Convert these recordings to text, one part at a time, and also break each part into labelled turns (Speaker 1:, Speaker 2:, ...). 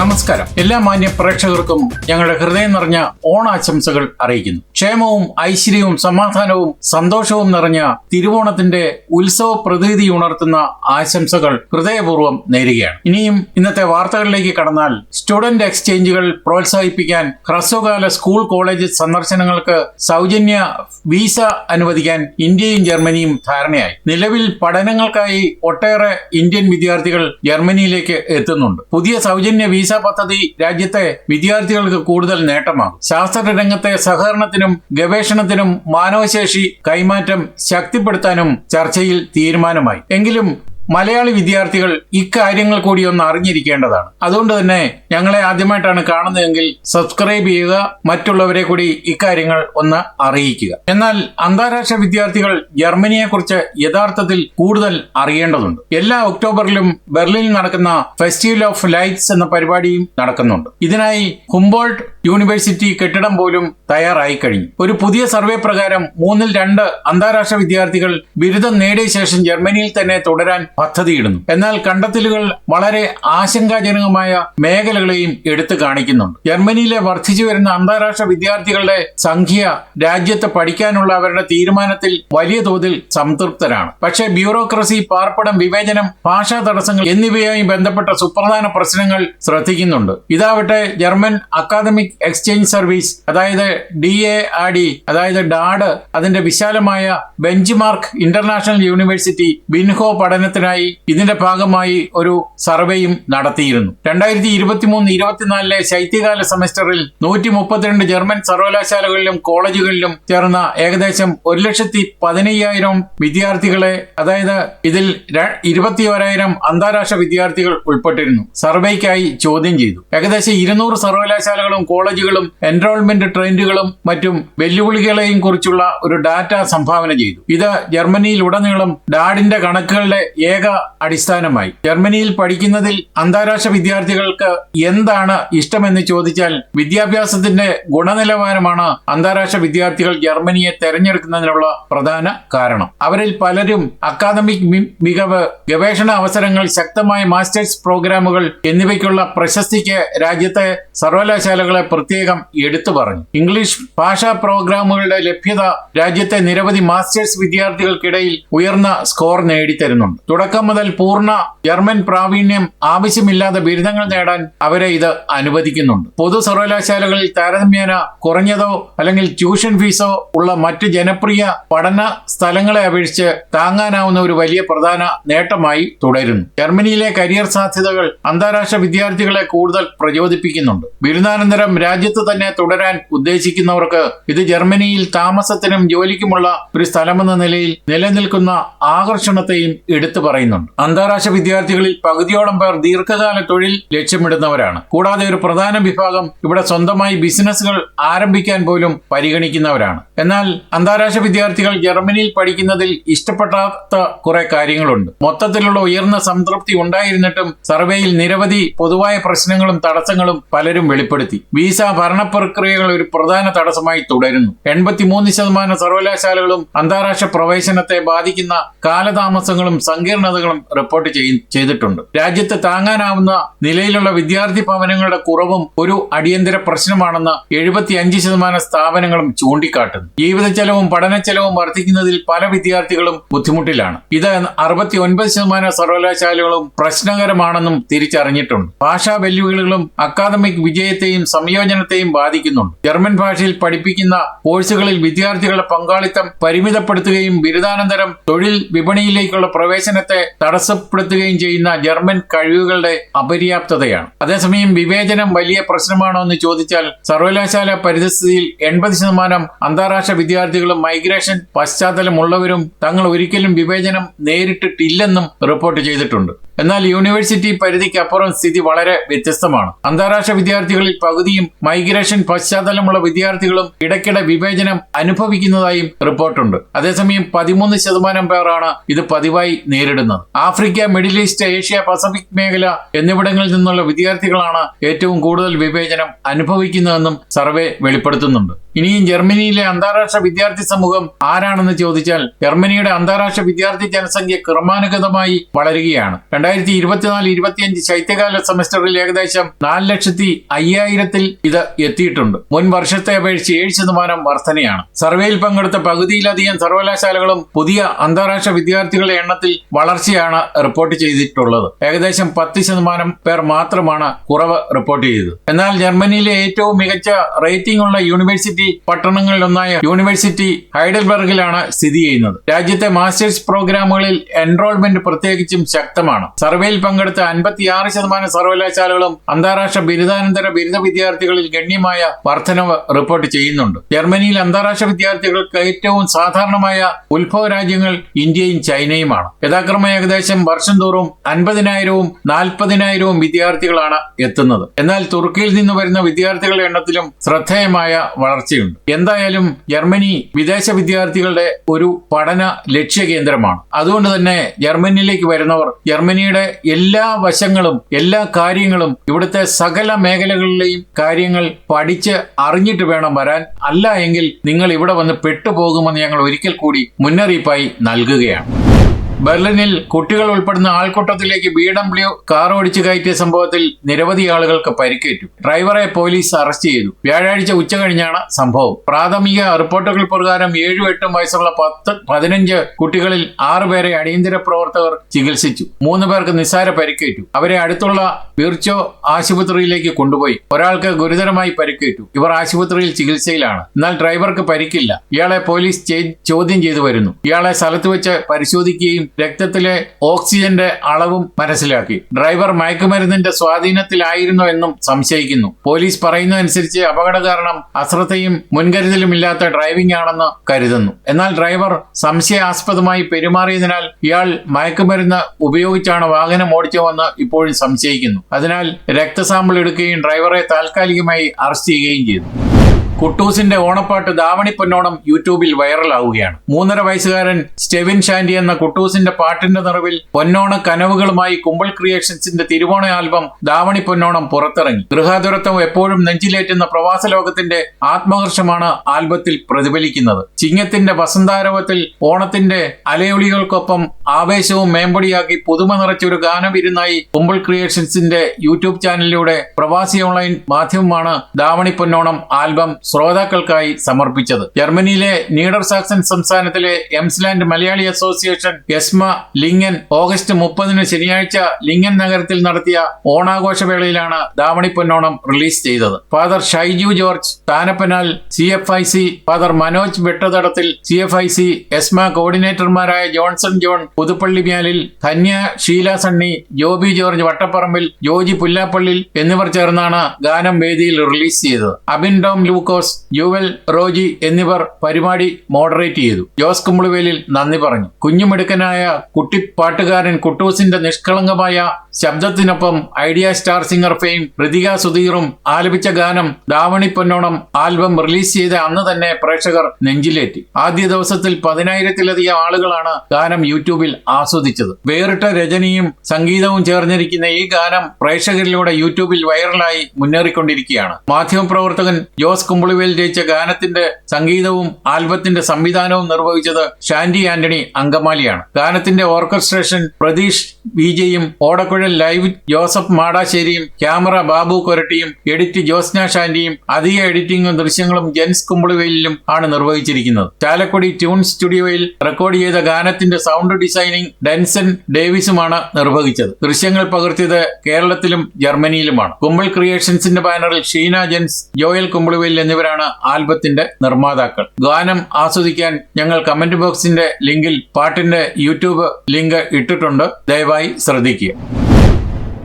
Speaker 1: നമസ്കാരം. എല്ലാ മാന്യ പ്രേക്ഷകർക്കും ഞങ്ങളുടെ ഹൃദയം നിറഞ്ഞ ഓണാശംസകൾ അറിയിക്കുന്നു. ക്ഷേമവും ഐശ്വര്യവും സമാധാനവും സന്തോഷവും നിറഞ്ഞ തിരുവോണത്തിന്റെ ഉത്സവ പ്രതീതി ഉണർത്തുന്ന ആശംസകൾ ഹൃദയപൂർവം നേരുകയാണ്. ഇനിയും ഇന്നത്തെ വാർത്തകളിലേക്ക് കടന്നാൽ സ്റ്റുഡന്റ് എക്സ്ചേഞ്ചുകൾ പ്രോത്സാഹിപ്പിക്കാൻ ഹ്രസ്വകാല സ്കൂൾ കോളേജ് സന്ദർശനങ്ങൾക്ക് സൗജന്യ വിസ അനുവദിക്കാൻ ഇന്ത്യയും ജർമ്മനിയും ധാരണയായി. നിലവിൽ പഠനങ്ങൾക്കായി ഒട്ടേറെ ഇന്ത്യൻ വിദ്യാർത്ഥികൾ ജർമ്മനിയിലേക്ക് എത്തുന്നുണ്ട്. പുതിയ സൗജന്യ വിസ പദ്ധതി രാജ്യത്തെ വിദ്യാർത്ഥികൾക്ക് കൂടുതൽ നേട്ടമാകും. ശാസ്ത്ര രംഗത്തെ സഹകരണത്തിനും ഗവേഷണത്തിനും മാനവശേഷി കൈമാറ്റം ശക്തിപ്പെടുത്താനും ചർച്ചയിൽ തീരുമാനമായി. എങ്കിലും മലയാളി വിദ്യാർത്ഥികൾ ഇക്കാര്യങ്ങൾ കൂടി ഒന്ന് അറിഞ്ഞിരിക്കേണ്ടതാണ്. അതുകൊണ്ട് തന്നെ ഞങ്ങളെ ആദ്യമായിട്ടാണ് കാണുന്നതെങ്കിൽ സബ്സ്ക്രൈബ് ചെയ്യുക മറ്റുള്ളവരെ കൂടി ഇക്കാര്യങ്ങൾ ഒന്ന് അറിയിക്കുക. എന്നാൽ അന്താരാഷ്ട്ര വിദ്യാർത്ഥികൾ ജർമ്മനിയെക്കുറിച്ച് യഥാർത്ഥത്തിൽ കൂടുതൽ അറിയേണ്ടതുണ്ട്. എല്ലാ ഒക്ടോബറിലും ബെർലിനിൽ നടക്കുന്ന ഫെസ്റ്റിവൽ ഓഫ് ലൈറ്റ്സ് എന്ന പരിപാടിയും നടക്കുന്നുണ്ട്. ഇതിനായി ഹുംബോൾട്ട് യൂണിവേഴ്സിറ്റി കെട്ടിടം പോലും തയ്യാറായി കഴിഞ്ഞു. ഒരു പുതിയ സർവേ പ്രകാരം മൂന്നിൽ രണ്ട് അന്താരാഷ്ട്ര വിദ്യാർത്ഥികൾ ബിരുദം നേടിയ ശേഷം ജർമ്മനിയിൽ തന്നെ തുടരാൻ പദ്ധതിയിടുന്നു. എന്നാൽ കണ്ടെത്തലുകൾ വളരെ ആശങ്കാജനകമായ മേഖലകളെയും എടുത്തു കാണിക്കുന്നുണ്ട്. ജർമ്മനിയിലെ വർദ്ധിച്ചു വരുന്ന അന്താരാഷ്ട്ര വിദ്യാർത്ഥികളുടെ സംഖ്യ രാജ്യത്ത് പഠിക്കാനുള്ള അവരുടെ തീരുമാനത്തിൽ വലിയ തോതിൽ സംതൃപ്തരാണ്. പക്ഷേ ബ്യൂറോക്രസി പാർപ്പിടം വിവേചനം ഭാഷാ തടസ്സങ്ങൾ എന്നിവയുമായി ബന്ധപ്പെട്ട സുപ്രധാന പ്രശ്നങ്ങൾ ശ്രദ്ധിക്കുന്നുണ്ട്. ഇതാവട്ടെ ജർമ്മൻ അക്കാദമിക് എക്സ്ചേഞ്ച് സർവീസ് അതായത് ഡി എ ആർ ഡി അതായത് ഡാഡ് അതിന്റെ വിശാലമായ ബെഞ്ച് മാർക്ക് ഇന്റർനാഷണൽ യൂണിവേഴ്സിറ്റി ബിൻഹോ പഠനത്തിനായി ഇതിന്റെ ഭാഗമായി ഒരു സർവേയും നടത്തിയിരുന്നു. രണ്ടായിരത്തി ഇരുപത്തിമൂന്ന് ഇരുപത്തിനാലിലെ ശൈത്യകാല സെമസ്റ്ററിൽ നൂറ്റി മുപ്പത്തിരണ്ട് ജർമ്മൻ സർവകലാശാലകളിലും കോളേജുകളിലും ചേർന്ന ഏകദേശം ഒരു ലക്ഷത്തി പതിനയ്യായിരം വിദ്യാർത്ഥികളെ അതായത് ഇതിൽ ഇരുപത്തിയോരായിരം അന്താരാഷ്ട്ര വിദ്യാർത്ഥികൾ ഉൾപ്പെട്ടിരുന്നു സർവേക്കായി ചോദ്യം ചെയ്തു. ഏകദേശം ഇരുന്നൂറ് സർവകലാശാലകളും കോളേജുകളും എൻറോൾമെന്റ് ട്രെൻഡുകളും മറ്റും വെല്ലുവിളികളെയും കുറിച്ചുള്ള ഒരു ഡാറ്റ സംഭാവന ചെയ്തു. ഇത് ജർമ്മനിയിൽ ഉടനീളം ഡാഡിന്റെ കണക്കുകളുടെ ഏക അടിസ്ഥാനമായി. ജർമ്മനിയിൽ പഠിക്കുന്നതിൽ അന്താരാഷ്ട്ര വിദ്യാർത്ഥികൾക്ക് എന്താണ് ഇഷ്ടമെന്ന് ചോദിച്ചാൽ വിദ്യാഭ്യാസത്തിന്റെ ഗുണനിലവാരമാണ് അന്താരാഷ്ട്ര വിദ്യാർത്ഥികൾ ജർമ്മനിയെ തെരഞ്ഞെടുക്കുന്നതിനുള്ള പ്രധാന കാരണം. അവരിൽ പലരും അക്കാദമിക് മികവ് ഗവേഷണ അവസരങ്ങൾ ശക്തമായ മാസ്റ്റേഴ്സ് പ്രോഗ്രാമുകൾ എന്നിവയ്ക്കുള്ള പ്രശസ്തിക്ക് രാജ്യത്തെ സർവകലാശാലകളെ പ്രത്യേകം എടുത്തു പറഞ്ഞു. ഇംഗ്ലീഷ് ഭാഷാ പ്രോഗ്രാമുകളുടെ ലഭ്യത രാജ്യത്തെ നിരവധി മാസ്റ്റേഴ്സ് വിദ്യാർത്ഥികൾക്കിടയിൽ ഉയർന്ന സ്കോർ നേടിത്തരുന്നുണ്ട്. തുടക്കം മുതൽ പൂർണ ജർമ്മൻ പ്രാവീണ്യം ആവശ്യമില്ലാതെ ബിരുദങ്ങൾ നേടാൻ അവരെ ഇത് അനുവദിക്കുന്നുണ്ട്. പൊതു സർവകലാശാലകളിൽ താരതമ്യേന കുറഞ്ഞതോ അല്ലെങ്കിൽ ട്യൂഷൻ ഫീസോ ഉള്ള മറ്റ് ജനപ്രിയ പഠന സ്ഥലങ്ങളെ അപേക്ഷിച്ച് താങ്ങാനാവുന്ന ഒരു വലിയ പ്രധാന നേട്ടമായി തുടരുന്നു. ജർമ്മനിയിലെ കരിയർ സാധ്യതകൾ അന്താരാഷ്ട്ര വിദ്യാർത്ഥികളെ കൂടുതൽ പ്രചോദിപ്പിക്കുന്നുണ്ട്. ബിരുദാനന്തരം രാജ്യത്ത് തന്നെ തുടരാൻ ഉദ്ദേശിക്കുന്നവർക്ക് ഇത് ജർമ്മനിയിൽ താമസത്തിനും ജോലിക്കുമുള്ള ഒരു സ്ഥലമെന്ന നിലയിൽ നിലനിൽക്കുന്ന ആകർഷണത്തെയും എടുത്തു പറയുന്നുണ്ട്. അന്താരാഷ്ട്ര വിദ്യാർത്ഥികളിൽ പകുതിയോളം പേർ ദീർഘകാല തൊഴിൽ ലക്ഷ്യമിടുന്നവരാണ്. കൂടാതെ ഒരു പ്രധാന വിഭാഗം ഇവിടെ സ്വന്തമായി ബിസിനസ്സുകൾ ആരംഭിക്കാൻ പോലും പരിഗണിക്കുന്നവരാണ്. എന്നാൽ അന്താരാഷ്ട്ര വിദ്യാർത്ഥികൾ ജർമ്മനിയിൽ പഠിക്കുന്നതിൽ ഇഷ്ടപ്പെടാത്ത കുറെ കാര്യങ്ങളുണ്ട്. മൊത്തത്തിലുള്ള ഉയർന്ന സംതൃപ്തി ഉണ്ടായിരുന്നിട്ടും സർവേയിൽ നിരവധി പൊതുവായ പ്രശ്നങ്ങളും തടസ്സങ്ങളും പലരും വെളിപ്പെടുത്തി. വിസ ഭരണ പ്രക്രിയകൾ ഒരു പ്രധാന തടസ്സമായി തുടരുന്നു. എൺപത്തിമൂന്ന് ശതമാനം സർവകലാശാലകളും അന്താരാഷ്ട്ര പ്രവേശനത്തെ ബാധിക്കുന്ന കാലതാമസങ്ങളും സങ്കീർണതകളും റിപ്പോർട്ട് ചെയ്തിട്ടുണ്ട്. രാജ്യത്ത് താങ്ങാനാവുന്ന നിലയിലുള്ള വിദ്യാർത്ഥി ഭവനങ്ങളുടെ കുറവും ഒരു അടിയന്തര പ്രശ്നമാണെന്ന് എഴുപത്തി അഞ്ച് ശതമാനം സ്ഥാപനങ്ങളും ചൂണ്ടിക്കാട്ടുന്നു. ജീവിത ചെലവും പഠന ചെലവും വർദ്ധിക്കുന്നതിൽ പല വിദ്യാർത്ഥികളും ബുദ്ധിമുട്ടിലാണ്. ഇത് അറുപത്തി ഒൻപത് ശതമാനം സർവകലാശാലകളും പ്രശ്നകരമാണെന്നും തിരിച്ചറിഞ്ഞിട്ടുണ്ട്. ഭാഷാ വെല്ലുവിളികളും അക്കാദമിക് വിജയത്തെയും സംയോജനത്തെയും ബാധിക്കുന്നുണ്ട്. ജർമ്മൻ ഭാഷയിൽ പഠിപ്പിക്കുന്ന കോഴ്സുകളിൽ വിദ്യാർത്ഥികളുടെ പങ്കാളിത്തം പരിമിതപ്പെടുത്തുകയും ബിരുദാനന്തരം തൊഴിൽ വിപണിയിലേക്കുള്ള പ്രവേശനത്തെ തടസ്സപ്പെടുത്തുകയും ചെയ്യുന്ന ജർമ്മൻ കഴിവുകളുടെ അപര്യാപ്തതയാണ്. അതേസമയം വിവേചനം വലിയ പ്രശ്നമാണോ എന്ന് ചോദിച്ചാൽ സർവകലാശാല പരിസ്ഥിതിയിൽ എൺപത് ശതമാനം അന്താരാഷ്ട്ര വിദ്യാർത്ഥികളും മൈഗ്രേഷൻ പശ്ചാത്തലമുള്ളവരും തങ്ങൾ ഒരിക്കലും വിവേചനം നേരിട്ടിട്ടില്ലെന്നും റിപ്പോർട്ട് ചെയ്തിട്ടുണ്ട്. എന്നാൽ യൂണിവേഴ്സിറ്റി പരിധിക്കപ്പുറം സ്ഥിതി വളരെ വ്യത്യസ്തമാണ്. അന്താരാഷ്ട്ര വിദ്യാർത്ഥികളിൽ പകുതിയും മൈഗ്രേഷൻ പശ്ചാത്തലമുള്ള വിദ്യാർത്ഥികളും ഇടയ്ക്കിടെ വിവേചനം അനുഭവിക്കുന്നതായും റിപ്പോർട്ടുണ്ട്. അതേസമയം പതിമൂന്ന് ശതമാനം പേരാണ് ഇത് പതിവായി നേരിടുന്നത്. Africa Middle East Asia Pacific മേഖല എന്നിവിടങ്ങളിൽ നിന്നുള്ള വിദ്യാർത്ഥികളാണ് ഏറ്റവും കൂടുതൽ വിവേചനം അനുഭവിക്കുന്നതെന്നും സർവേ വെളിപ്പെടുത്തുന്നുണ്ട്. ഇനിയും ജർമ്മനിയിലെ അന്താരാഷ്ട്ര വിദ്യാർത്ഥി സമൂഹം ആരാണെന്ന് ചോദിച്ചാൽ ജർമ്മനിയുടെ അന്താരാഷ്ട്ര വിദ്യാർത്ഥി ജനസംഖ്യ ക്രമാനുഗതമായി വളരുകയാണ്. രണ്ടായിരത്തി ഇരുപത്തിനാല് ഇരുപത്തിയഞ്ച് ശൈത്യകാല സെമസ്റ്ററിൽ ഏകദേശം നാല് ലക്ഷത്തി അയ്യായിരത്തിൽ ഇത് എത്തിയിട്ടുണ്ട്. മുൻ വർഷത്തെ അപേക്ഷിച്ച് ഏഴ് ശതമാനം വർധനയാണ്. സർവേയിൽ പങ്കെടുത്ത പകുതിയിലധികം സർവകലാശാലകളും പുതിയ അന്താരാഷ്ട്ര വിദ്യാർത്ഥികളുടെ എണ്ണത്തിൽ വളർച്ചയാണ് റിപ്പോർട്ട് ചെയ്തിട്ടുള്ളത്. ഏകദേശം പത്ത് ശതമാനം പേർ മാത്രമാണ് കുറവ് റിപ്പോർട്ട് ചെയ്തത്. എന്നാൽ ജർമ്മനിയിലെ ഏറ്റവും മികച്ച റേറ്റിംഗ് ഉള്ള യൂണിവേഴ്സിറ്റി പട്ടണങ്ങളിലൊന്നായ യൂണിവേഴ്സിറ്റി ഹൈഡൽബർഗിലാണ് സ്ഥിതി ചെയ്യുന്നത്. രാജ്യത്തെ മാസ്റ്റേഴ്സ് പ്രോഗ്രാമുകളിൽ എൻറോൾമെന്റ് പ്രത്യേകിച്ചും ശക്തമാണ്. സർവേയിൽ പങ്കെടുത്ത അൻപത്തിയാറ് ശതമാനം സർവകലാശാലകളും അന്താരാഷ്ട്ര ബിരുദാനന്തര ബിരുദ വിദ്യാർത്ഥികളിൽ ഗണ്യമായ വർധനവ് റിപ്പോർട്ട് ചെയ്യുന്നുണ്ട്. ജർമ്മനിയിൽ അന്താരാഷ്ട്ര വിദ്യാർത്ഥികൾക്ക് ഏറ്റവും സാധാരണമായ ഉത്ഭവ രാജ്യങ്ങൾ ഇന്ത്യയും ചൈനയുമാണ്. യഥാക്രമം ഏകദേശം വർഷം തോറും അൻപതിനായിരവും നാൽപ്പതിനായിരവും വിദ്യാർത്ഥികളാണ് എത്തുന്നത്. എന്നാൽ തുർക്കിയിൽ നിന്ന് വരുന്ന വിദ്യാർത്ഥികളുടെ എണ്ണത്തിലും ശ്രദ്ധേയമായ വളർച്ചയുണ്ട് എന്തായാലും ജർമ്മനി വിദേശ വിദ്യാർത്ഥികളുടെ ഒരു പഠന ലക്ഷ്യ കേന്ദ്രമാണ് അതുകൊണ്ട് തന്നെ ജർമ്മനിയിലേക്ക് വരുന്നവർ ജർമ്മനിയുടെ എല്ലാ വശങ്ങളും എല്ലാ കാര്യങ്ങളും ഇവിടുത്തെ സകല മേഖലകളിലെയും കാര്യങ്ങൾ പഠിച്ച് അറിഞ്ഞിട്ട് വേണം വരാൻ. അല്ല എങ്കിൽ നിങ്ങൾ ഇവിടെ വന്ന് പെട്ടുപോകുമെന്ന് ഞങ്ങൾ ഒരിക്കൽ കൂടി മുന്നറിയിപ്പായി നൽകുകയാണ്. ബെർലിനിൽ കുട്ടികൾ ഉൾപ്പെടുന്ന ആൾക്കൂട്ടത്തിലേക്ക് ബി ഡബ്ല്യു കാർ ഓടിച്ചു കയറ്റിയ സംഭവത്തിൽ നിരവധി ആളുകൾക്ക് പരിക്കേറ്റു. ഡ്രൈവറെ പോലീസ് അറസ്റ്റ് ചെയ്തു. വ്യാഴാഴ്ച ഉച്ച കഴിഞ്ഞാണ് സംഭവം. പ്രാഥമിക റിപ്പോർട്ടുകൾ പ്രകാരം ഏഴും എട്ടും വയസ്സുള്ള പത്ത് പതിനഞ്ച് കുട്ടികളിൽ ആറുപേരെ അടിയന്തര പ്രവർത്തകർ ചികിത്സിച്ചു. മൂന്ന് പേർക്ക് നിസ്സാര പരിക്കേറ്റു. അവരെ അടുത്തുള്ള വീർച്ചോ ആശുപത്രിയിലേക്ക് കൊണ്ടുപോയി. ഒരാൾക്ക് ഗുരുതരമായി പരിക്കേറ്റു. ഇവർ ആശുപത്രിയിൽ ചികിത്സയിലാണ്. എന്നാൽ ഡ്രൈവർക്ക് പരിക്കില്ല. ഇയാളെ പോലീസ് ചോദ്യം ചെയ്തു വരുന്നു. ഇയാളെ സ്ഥലത്ത് വെച്ച് പരിശോധിക്കുകയും രക്തത്തിലെ ഓക്സിജന്റെ അളവും മനസ്സിലാക്കി. ഡ്രൈവർ മയക്കുമരുന്നിന്റെ സ്വാധീനത്തിലായിരുന്നു എന്നും സംശയിക്കുന്നു. പോലീസ് പറയുന്നതനുസരിച്ച് അപകട കാരണം അശ്രദ്ധയും മുൻകരുതലും ഇല്ലാത്ത ഡ്രൈവിംഗ് ആണെന്ന് കരുതുന്നു. എന്നാൽ ഡ്രൈവർ സംശയാസ്പദമായി പെരുമാറിയതിനാൽ ഇയാൾ മയക്കുമരുന്ന് ഉപയോഗിച്ചാണ് വാഹനം ഓടിച്ചതെന്ന് ഇപ്പോഴും സംശയിക്കുന്നു. അതിനാൽ രക്തസാമ്പിൾ എടുക്കുകയും ഡ്രൈവറെ താൽക്കാലികമായി അറസ്റ്റ് ചെയ്യുകയും ചെയ്തു. കുട്ടൂസിന്റെ ഓണപ്പാട്ട് ദാവണി പൊന്നോണം യൂട്യൂബിൽ വൈറലാവുകയാണ്. മൂന്നര വയസ്സുകാരൻ സ്റ്റെവിൻ ഷാൻഡി എന്ന കുട്ടൂസിന്റെ പാട്ടിന്റെ നിറവിൽ പൊന്നോണ കനവുകളുമായി കുമ്പൾ ക്രിയേഷൻസിന്റെ തിരുവോണ ആൽബം ദാവണി പൊന്നോണം പുറത്തിറങ്ങി. ഗൃഹാതുരത്വം എപ്പോഴും നെഞ്ചിലേറ്റുന്ന പ്രവാസ ലോകത്തിന്റെ ആത്മഹർഷമാണ് ആൽബത്തിൽ പ്രതിഫലിക്കുന്നത്. ചിങ്ങത്തിന്റെ വസന്താരവത്തിൽ ഓണത്തിന്റെ അലയൊളികൾക്കൊപ്പം ആവേശവും മേമ്പടിയാക്കി പുതുമ നിറച്ചൊരു ഗാനവിരുന്നായി കുമ്പൾ ക്രിയേഷൻസിന്റെ യൂട്യൂബ് ചാനലിലൂടെ പ്രവാസി ഓൺലൈൻ മാധ്യമമാണ് ദാവണി പൊന്നോണം ആൽബം ശ്രോതാക്കൾക്കായി സമർപ്പിച്ചത്. ജർമ്മനിയിലെ നീഡർ സാക്സൺ സംസ്ഥാനത്തിലെ Emsland Malayali association ESMA Lingen August മുപ്പതിന് ശനിയാഴ്ച ലിംഗൻ നഗരത്തിൽ നടത്തിയ ഓണാഘോഷവേളയിലാണ് ദാവണി പൊന്നോണം റിലീസ് ചെയ്തത്. Father Shaiju George Thanappanal C F I C father Manoj Vettathadathil C F I C ESMA കോർഡിനേറ്റർമാരായ Johnson John Puthuppally Myalil Dhanya Sheela Sunny Joby George Vattaparambil Joji Pullappallil എന്നിവർ ചേർന്നാണ് ഗാനം വേദിയിൽ റിലീസ് ചെയ്തത്. Abin Dom Lukose Yuval Roji എന്നിവർ പരിപാടി moderate ചെയ്തു. ജോസ് കുമ്പളുവേലിൽ നന്ദി പറഞ്ഞു. കുഞ്ഞുമിടുക്കനായ കുട്ടിപ്പാട്ടുകാരൻ കുട്ടൂസിന്റെ നിഷ്കളങ്കമായ ശബ്ദത്തിനൊപ്പം Idea star singer fame Ritika സുധീറും ആലപിച്ച ഗാനം ദാവണി പൊന്നോണം ആൽബം റിലീസ് ചെയ്ത അന്ന് തന്നെ പ്രേക്ഷകർ നെഞ്ചിലേറ്റി. ആദ്യ ദിവസത്തിൽ പതിനായിരത്തിലധികം ആളുകളാണ് ഗാനം യൂട്യൂബിൽ ആസ്വദിച്ചത്. വേറിട്ട രചനയും സംഗീതവും ചേർന്നിരിക്കുന്ന ഈ ഗാനം പ്രേക്ഷകരിലൂടെ യൂട്യൂബിൽ വൈറലായി മുന്നേറിക്കൊണ്ടിരിക്കുകയാണ്. മാധ്യമപ്രവർത്തകൻ ജോസ് കുമ്പളുവേൽ രചിച്ച ഗാനത്തിന്റെ സംഗീതവും ആൽബത്തിന്റെ സംവിധാനവും നിർവഹിച്ചത് ഷാൻഡി ആന്റണി അങ്കമാലിയാണ്. ഗാനത്തിന്റെ ഓർക്കസ്ട്രേഷൻ പ്രതീഷ് വിജയും ഓടക്കുഴൽ ലൈവ് ജോസഫ് മാടാശ്ശേരിയും ക്യാമറ ബാബു കൊരട്ടിയും എഡിറ്റ് ജോസ്ന ഷാൻഡിയും അധിക എഡിറ്റിംഗും ദൃശ്യങ്ങളും ജെൻസ് കുമ്പളിവേലിലും ആണ് നിർവഹിച്ചിരിക്കുന്നത്. ചാലക്കുടി ട്യൂൺ സ്റ്റുഡിയോയിൽ റെക്കോർഡ് ചെയ്ത ഗാനത്തിന്റെ സൗണ്ട് ഡിസൈനിങ് ഡെൻസൺ ഡേവിസുമാണ് നിർവഹിച്ചത്. ദൃശ്യങ്ങൾ പകർത്തിയത് കേരളത്തിലും ജർമ്മനിയിലുമാണ്. കുമ്പിൾ ക്രിയേഷൻസിന്റെ ബാനറിൽ ഷീന ജെൻസ് ജോയൽ കുമ്പളുവേൽ എന്നിവരാണ് ആൽബത്തിന്റെ നിർമ്മാതാക്കൾ. ഗാനം ആസ്വദിക്കാൻ ഞങ്ങൾ കമന്റ് ബോക്സിന്റെ ലിങ്കിൽ പാട്ടിന്റെ യൂട്യൂബ് ലിങ്ക് ഇട്ടിട്ടുണ്ട്. ദയവായി ശ്രദ്ധിക്കുക.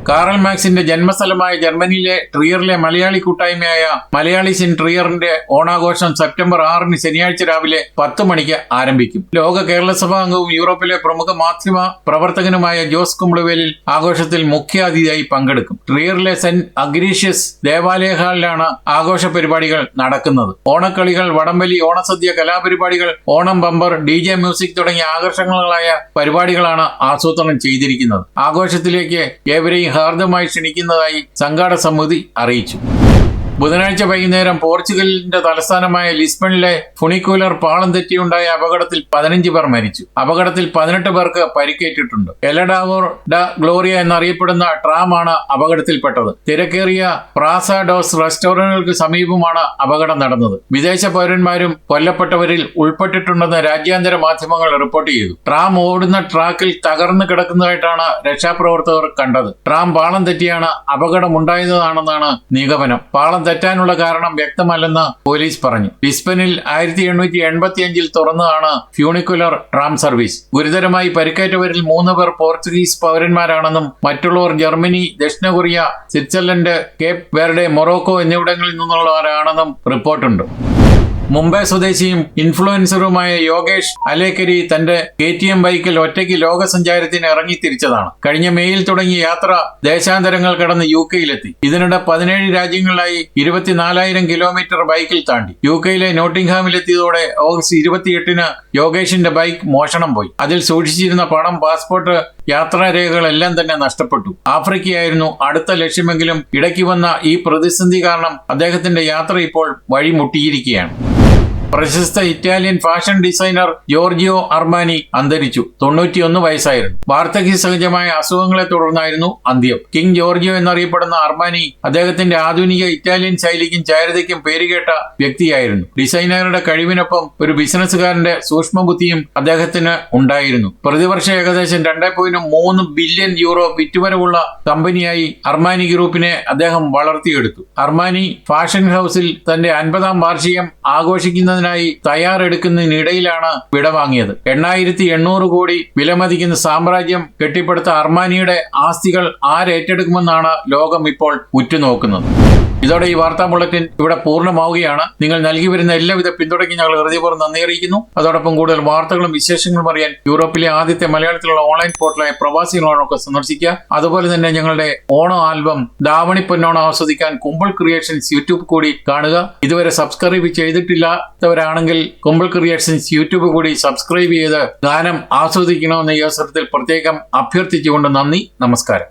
Speaker 1: കാറൽ മാക്സിന്റെ ജന്മസ്ഥലമായ ജർമ്മനിയിലെ ട്രിയറിലെ മലയാളി കൂട്ടായ്മയായ മലയാളീസ് സിൻ ട്രിയറിന്റെ ഓണാഘോഷം സെപ്റ്റംബർ ആറിന് ശനിയാഴ്ച രാവിലെ പത്ത് മണിക്ക് ആരംഭിക്കും. ലോക കേരള സഭാ അംഗവും യൂറോപ്പിലെ പ്രമുഖ മാധ്യമ പ്രവർത്തകനുമായ ജോസ് കുംബ്ലുവേലിൽ ആഘോഷത്തിൽ മുഖ്യാതിഥിയായി പങ്കെടുക്കും. ട്രിയറിലെ സെന്റ് അഗ്രീഷ്യസ് ദേവാലയ ഹാളിലാണ് ആഘോഷ പരിപാടികൾ നടക്കുന്നത്. ഓണക്കളികൾ വടംവലി ഓണസദ്യ കലാപരിപാടികൾ Onam bumper D J music തുടങ്ങിയ ആകർഷണങ്ങളായ പരിപാടികളാണ് ആസൂത്രണം ചെയ്തിരിക്കുന്നത്. ആഘോഷത്തിലേക്ക് ഏവരെയും ഹാർദമായി ക്ഷണിക്കുന്നതായി സംഘാടക സമിതി അറിയിച്ചു ബുധനാഴ്ച വൈകുന്നേരം പോർച്ചുഗലിന്റെ തലസ്ഥാനമായ ലിസ്ബണിലെ ഫുണിക്കൂലർ പാളം തെറ്റിയുണ്ടായ അപകടത്തിൽ പതിനഞ്ച് പേർ മരിച്ചു. അപകടത്തിൽ പതിനെട്ട് പേർക്ക് പരിക്കേറ്റിട്ടുണ്ട്. എലഡാവോർ ഡ ഗ്ലോറിയ എന്നറിയപ്പെടുന്ന ട്രാമാണ് അപകടത്തിൽപ്പെട്ടത്. തിരക്കേറിയ പ്രാസ ഡോസ് റെസ്റ്റോറന്റുകൾക്ക് സമീപമാണ് അപകടം നടന്നത്. വിദേശ പൗരന്മാരും കൊല്ലപ്പെട്ടവരിൽ ഉൾപ്പെട്ടിട്ടുണ്ടെന്ന് രാജ്യാന്തര മാധ്യമങ്ങൾ റിപ്പോർട്ട് ചെയ്തു. ട്രാം ഓടുന്ന ട്രാക്കിൽ തകർന്നു കിടക്കുന്നതായിട്ടാണ് രക്ഷാപ്രവർത്തകർ കണ്ടത്. ട്രാം പാളം തെറ്റിയാണ് അപകടമുണ്ടായതാണെന്നാണ് നിഗമനം. പാളം തെറ്റാനുള്ള കാരണം വ്യക്തമല്ലെന്ന് പോലീസ് പറഞ്ഞു. ലിസ്ബനിൽ ആയിരത്തി എണ്ണൂറ്റി എൺപത്തി അഞ്ചിൽ തുറന്നതാണ് ഫ്യൂണിക്കുലർ ട്രാം സർവീസ്. ഗുരുതരമായി പരിക്കേറ്റവരിൽ മൂന്ന് പേർ പോർച്ചുഗീസ് പൗരന്മാരാണെന്നും മറ്റുള്ളവർ ജർമ്മനി ദക്ഷിണ Korea Switzerland Cape Verde Morocco എന്നിവിടങ്ങളിൽ നിന്നുള്ളവരാണെന്നും റിപ്പോർട്ടുണ്ട്. മുംബൈ സ്വദേശിയും ഇൻഫ്ലുവൻസറുമായ യോഗേഷ് അലേക്കരി തന്റെ കെ ടി എം ബൈക്കിൽ ഒറ്റയ്ക്ക് ലോകസഞ്ചാരത്തിന് ഇറങ്ങി തിരിച്ചതാണ്. കഴിഞ്ഞ മെയ്യിൽ തുടങ്ങിയ യാത്ര ദേശാന്തരങ്ങൾ കടന്ന് യു കെയിലെത്തി. ഇതിനിടെ പതിനേഴ് രാജ്യങ്ങളിലായി ഇരുപത്തിനാലായിരം കിലോമീറ്റർ ബൈക്കിൽ താണ്ടി. യു കെയിലെ നോട്ടിംഗ്ഹാമിലെത്തിയതോടെ ഓഗസ്റ്റ് ഇരുപത്തിയെട്ടിന് യോഗേഷിന്റെ ബൈക്ക് മോഷണം പോയി. അതിൽ സൂക്ഷിച്ചിരുന്ന പണം പാസ്പോർട്ട് യാത്രാരേഖകളെല്ലാം തന്നെ നഷ്ടപ്പെട്ടു. ആഫ്രിക്കയായിരുന്നു അടുത്ത ലക്ഷ്യമെങ്കിലും. ഇടയ്ക്ക് വന്ന ഈ പ്രതിസന്ധി കാരണം അദ്ദേഹത്തിന്റെ യാത്ര ഇപ്പോൾ വഴിമുട്ടിയിരിക്കുകയാണ്. പ്രശസ്ത Italian fashion designer Giorgio Armani അന്തരിച്ചു. തൊണ്ണൂറ്റിയൊന്ന് വയസ്സായിരുന്നു. വാർദ്ധക്യ സഹജമായ അസുഖങ്ങളെ തുടർന്നായിരുന്നു അന്ത്യം. കിങ് ജോർജിയോ എന്നറിയപ്പെടുന്ന അർമാനി അദ്ദേഹത്തിന്റെ ആധുനിക ഇറ്റാലിയൻ ശൈലിക്കും ചാരുതയ്ക്കും പേരുകേട്ട വ്യക്തിയായിരുന്നു. ഡിസൈനറുടെ കഴിവിനൊപ്പം ഒരു ബിസിനസ്സുകാരന്റെ സൂക്ഷ്മബുദ്ധിയും അദ്ദേഹത്തിന് ഉണ്ടായിരുന്നു. പ്രതിവർഷം ഏകദേശം രണ്ടേ പോയിന്റ് മൂന്ന് ബില്യൺ യൂറോ വിറ്റുവരവുള്ള കമ്പനിയായി അർമാനി ഗ്രൂപ്പിനെ അദ്ദേഹം വളർത്തിയെടുത്തു. അർമാനി ഫാഷൻ ഹൗസിൽ തന്റെ അൻപതാം വാർഷികം ആഘോഷിക്കുന്നതിനായി തയ്യാറെടുക്കുന്നതിനിടയിലാണ് വിടവാങ്ങിയത്. എണ്ണായിരത്തി എണ്ണൂറ് കോടി വിലമതിക്കുന്ന സാമ്രാജ്യം കെട്ടിപ്പടുത്ത അർമാനിയുടെ ആസ്തികൾ ആരേറ്റെടുക്കുമെന്നാണ് ലോകം ഇപ്പോൾ ഉറ്റുനോക്കുന്നത്. ഇതോടെ ഈ വാർത്താ ബുള്ളറ്റിൻ ഇവിടെ പൂർണമാവുകയാണ്. നിങ്ങൾ നൽകി വരുന്ന എല്ലാവിധ പിന്തുണയ്ക്കും ഞങ്ങൾ ഹൃദയപൂർവം നന്ദി അറിയിക്കുന്നു. അതോടൊപ്പം കൂടുതൽ വാർത്തകളും വിശേഷങ്ങളും അറിയാൻ യൂറോപ്പിലെ ആദ്യത്തെ മലയാളത്തിലുള്ള ഓൺലൈൻ പോർട്ടലായ പ്രവാസികളോടൊക്കെ സന്ദർശിക്കുക. അതുപോലെ തന്നെ ഞങ്ങളുടെ ഓണോ ആൽബം ദാവണി പൊന്നോണം ആസ്വദിക്കാൻ കുമ്പിൾ ക്രിയേഷൻസ് യൂട്യൂബ് കൂടി കാണുക. ഇതുവരെ സബ്സ്ക്രൈബ് ചെയ്തിട്ടില്ലാത്തവരാണെങ്കിൽ കുമ്പിൾ ക്രിയേഷൻസ് യൂട്യൂബ് കൂടി സബ്സ്ക്രൈബ് ചെയ്ത് ഗാനം ആസ്വദിക്കണമെന്ന ഈ അവസരത്തിൽ പ്രത്യേകം അഭ്യർത്ഥിച്ചുകൊണ്ട് നന്ദി നമസ്കാരം.